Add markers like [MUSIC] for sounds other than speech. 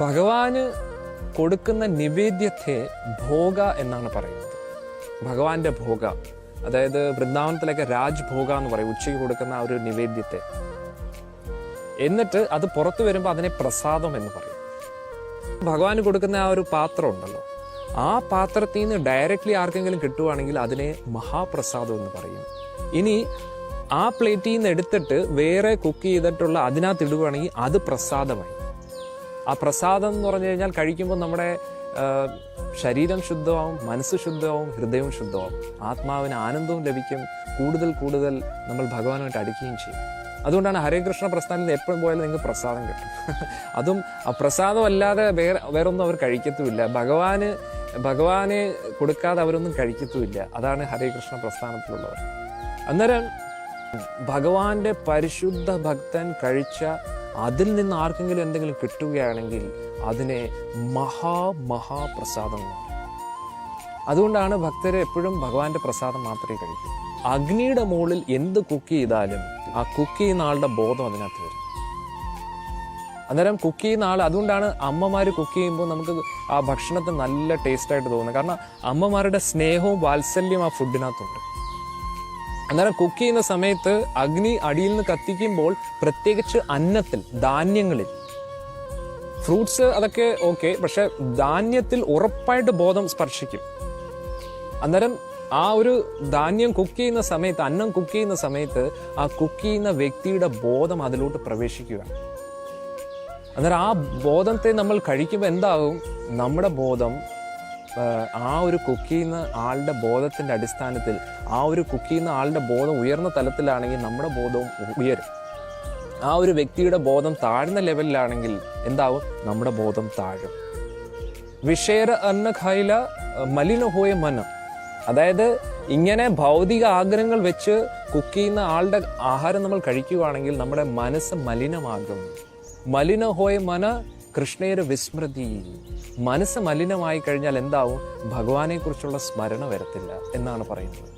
ഭഗവാന് കൊടുക്കുന്ന നിവേദ്യത്തെ ഭോഗ എന്നാണ് പറയുന്നത്. ഭഗവാന്റെ ഭോഗ അതായത് വൃന്ദാവനത്തിലൊക്കെ രാജ്ഭോഗ എന്ന് പറയും ഉച്ചയ്ക്ക് കൊടുക്കുന്ന ആ ഒരു നിവേദ്യത്തെ. എന്നിട്ട് അത് പുറത്തു വരുമ്പോൾ അതിനെ പ്രസാദം എന്ന് പറയും. ഭഗവാന് കൊടുക്കുന്ന ആ ഒരു പാത്രം ഉണ്ടല്ലോ ആ പാത്രത്തിൽ നിന്ന് ഡയറക്റ്റ്ലി ആർക്കെങ്കിലും കിട്ടുവാണെങ്കിൽ അതിനെ മഹാപ്രസാദം എന്ന് പറയും. ഇനി ആ പ്ലേറ്റിൽ നിന്ന് എടുത്തിട്ട് വേറെ കുക്ക് ചെയ്തിട്ടുള്ള അതിനകത്ത് ഇടുവാണെങ്കിൽ അത് പ്രസാദമായി. ആ പ്രസാദം എന്ന് പറഞ്ഞു കഴിഞ്ഞാൽ കഴിക്കുമ്പോൾ നമ്മുടെ ശരീരം ശുദ്ധമാവും മനസ്സ് ശുദ്ധമാവും ഹൃദയവും ശുദ്ധമാവും. ആത്മാവിന് ആനന്ദവും ലഭിക്കും. കൂടുതൽ കൂടുതൽ നമ്മൾ ഭഗവാനുമായിട്ട് അടുക്കുകയും ചെയ്യും. അതുകൊണ്ടാണ് ഹരേ കൃഷ്ണ പ്രസ്ഥാനത്തിൽ എപ്പോഴും പോയാലും നിങ്ങൾക്ക് പ്രസാദം കിട്ടും. [LAUGHS] അതും ആ പ്രസാദം അല്ലാതെ വേറെ വേറൊന്നും അവർ കഴിക്കത്തുമില്ല. ഭഗവാന് ഭഗവാന് കൊടുക്കാതെ അവരൊന്നും കഴിക്കത്തുമില്ല. അതാണ് ഹരേ കൃഷ്ണ പ്രസ്ഥാനത്തിലുള്ളവർ. അന്നേരം ഭഗവാന്റെ പരിശുദ്ധ ഭക്തൻ കഴിച്ച അതിൽ നിന്ന് ആർക്കെങ്കിലും എന്തെങ്കിലും കിട്ടുകയാണെങ്കിൽ അതിനെ മഹാ. അതുകൊണ്ടാണ് ഭക്തരെ എപ്പോഴും ഭഗവാന്റെ പ്രസാദം മാത്രമേ കഴിക്കൂ. അഗ്നിയുടെ മുകളിൽ എന്ത് കുക്ക് ചെയ്താലും ആ കുക്ക് ചെയ്യുന്ന ആളുടെ ബോധം അതിനകത്ത് വരും. അന്നേരം കുക്ക് ചെയ്യുന്ന ആൾ അതുകൊണ്ടാണ് അമ്മമാർ കുക്ക് ചെയ്യുമ്പോൾ നമുക്ക് ആ ഭക്ഷണത്തിന് നല്ല ടേസ്റ്റായിട്ട് തോന്നുന്നത്. കാരണം അമ്മമാരുടെ സ്നേഹവും വാത്സല്യവും ആ ഫുഡിനകത്തുണ്ട് അന്നേരം കുക്ക് ചെയ്യുന്ന സമയത്ത് അഗ്നി അടിയിൽ നിന്ന് കത്തിക്കുമ്പോൾ പ്രത്യേകിച്ച് അന്നത്തിൽ ധാന്യങ്ങളിൽ. ഫ്രൂട്ട്സ് അതൊക്കെ ഓക്കെ പക്ഷെ ധാന്യത്തിൽ ഉറപ്പായിട്ട് ബോധം സ്പർശിക്കും. അന്നേരം ആ ഒരു ധാന്യം കുക്ക് ചെയ്യുന്ന സമയത്ത് അന്നം കുക്ക് ചെയ്യുന്ന സമയത്ത് ആ കുക്ക് ചെയ്യുന്ന വ്യക്തിയുടെ ബോധം അതിലോട്ട് പ്രവേശിക്കുക. അന്നേരം ആ ബോധത്തെ നമ്മൾ കഴിക്കുമ്പോൾ എന്താകും നമ്മുടെ ബോധം ആ, ഒരു കുക്ക് ചെയ്യുന്ന ആളുടെ ബോധത്തിന്റെ അടിസ്ഥാനത്തിൽ ആ ഒരു കുക്ക് ചെയ്യുന്ന ആളുടെ ബോധം ഉയർന്ന തലത്തിലാണെങ്കിൽ നമ്മുടെ ബോധവും ഉയരും. ആ ഒരു വ്യക്തിയുടെ ബോധം താഴ്ന്ന ലെവലിലാണെങ്കിൽ എന്താവും? നമ്മുടെ ബോധം താഴും. വിഷേര അന്ന ഖൈല മലിന ഹോയ മനം. അതായത് ഇങ്ങനെ ഭൗതിക ആഗ്രഹങ്ങൾ വെച്ച് കുക്ക് ചെയ്യുന്ന ആളുടെ ആഹാരം നമ്മൾ കഴിക്കുകയാണെങ്കിൽ നമ്മുടെ മനസ്സ് മലിനമാകും. മലിന ഹോയ മന കൃഷ്ണയുടെ വിസ്മൃതി മനസ്സ് മലിനമായി കഴിഞ്ഞാൽ എന്താവും? ഭഗവാനെക്കുറിച്ചുള്ള സ്മരണ വരത്തില്ല എന്നാണ് പറയുന്നത്.